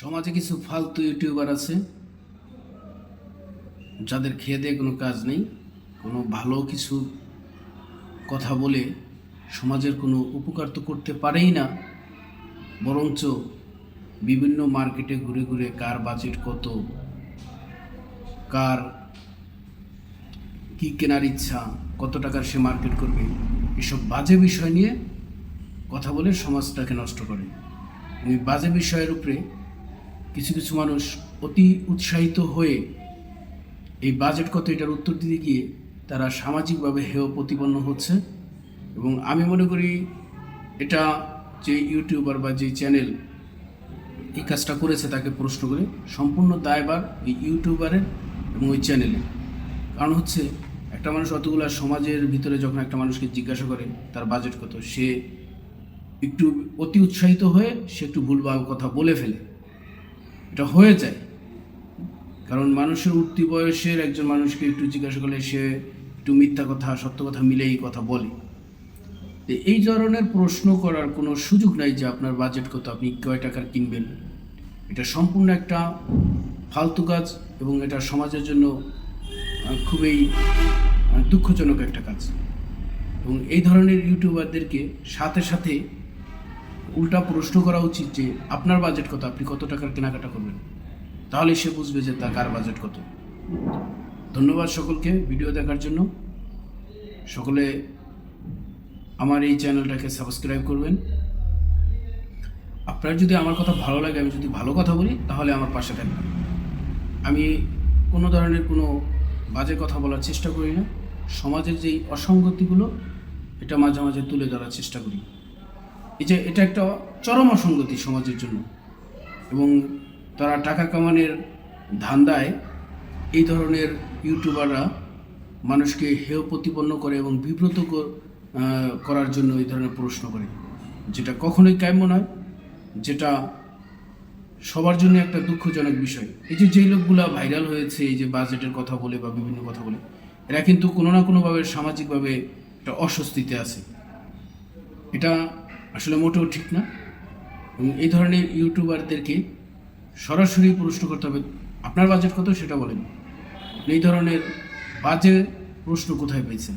সমাজে কিছু ফালতু ইউটিউবার আছে, যাদের খেয়ে দিয়ে কোনো কাজ নেই, কোনো ভালো কিছু কথা বলে সমাজের কোনো উপকার তো করতে পারেই না, বরঞ্চ বিভিন্ন মার্কেটে ঘুরে ঘুরে কার বাজেট কত, কার কী কেনার ইচ্ছা, কত টাকার সে মার্কেট করবে, এসব বাজে বিষয় নিয়ে কথা বলে সমাজটাকে নষ্ট করে। এই বাজে বিষয়ের উপরে কিছু কিছু মানুষ অতি উৎসাহিত হয়ে এই বাজেট কত এটার উত্তর দিতে গিয়ে তারা সামাজিকভাবে হেয় প্রতিপন্ন হচ্ছে। এবং আমি মনে করি এটা যে ইউটিউবার বা যে চ্যানেল এই কাজটা করেছে তাকে প্রশ্ন করে, সম্পূর্ণ দায়বার এই ইউটিউবারের এবং ওই চ্যানেলের কারণ হচ্ছে একটা মানুষ অতগুলা সমাজের ভিতরে যখন একটা মানুষকে জিজ্ঞাসা করে তার বাজেট কত, সে একটু অতি উৎসাহিত হয়ে সে একটু ভুলভাল কথা বলে ফেলে। এটা হয়ে যায়। কারণ মানুষের উঠতি বয়সের একজন মানুষকে একটু জিজ্ঞাসা করলে সে একটু মিথ্যা কথা, সত্য কথা মিলেই কথা বলে। এই ধরনের প্রশ্ন করার কোনো সুযোগ নাই যে আপনার বাজেট কত, আপনি কয় টাকার কিনবেন। এটা সম্পূর্ণ একটা ফালতু কাজ এবং এটা সমাজের জন্য খুবই দুঃখজনক একটা কাজ। এবং এই ধরনের ইউটিউবারদেরকে সাথে সাথে উল্টা প্রশ্ন করা উচিত যে আপনার বাজেট কত? আপনি কত টাকার কেনাকাটা করবেন? তাহলে সে বুঝবে যে তা কার বাজেট কত। ধন্যবাদ সকলকে ভিডিও দেখার জন্য। সকলে আমার এই চ্যানেলটাকে সাবস্ক্রাইব করবেন। আপনার যদি আমার কথা ভালো লাগে, আমি যদি ভালো কথা বলি, তাহলে আমার পাশে থাকবেন। আমি কোনো ধরনের কোনো বাজে কথা বলার চেষ্টা করি না। সমাজের যেই অসঙ্গতিগুলো, এটা মাঝে মাঝে তুলে ধরার চেষ্টা করি। এই যে এটা একটা চরম অসঙ্গতি সমাজের জন্য। এবং তারা টাকা কামানোর ধান্দায় এই ধরনের ইউটিউবাররা মানুষকে হেয় প্রতিপন্ন করে এবং বিব্রত করার জন্য এই ধরনের প্রশ্ন করে। যেটা কখনোই কাম্য নয়, যেটা সবার জন্য একটা দুঃখজনক বিষয়। এই যে যেই লোকগুলা ভাইরাল হয়েছে, এই যে বাজেটের কথা বলে বা বিভিন্ন কথা বলে, এরা কিন্তু কোনো না কোনোভাবে সামাজিকভাবে একটা অস্বস্তিতে আছে। এটা আসলে মোটেও ঠিক না। এবং এই ধরনের ইউটিউবারদেরকে সরাসরি প্রশ্ন করতে হবে, আপনার বাজেট কত সেটা বলেন। এই ধরনের বাজে প্রশ্ন কোথায় পেয়েছেন?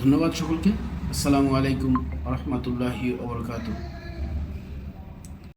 ধন্যবাদ সকলকে। আসসালামু আলাইকুম রহমতুল্লাহি ওবরকাতুহ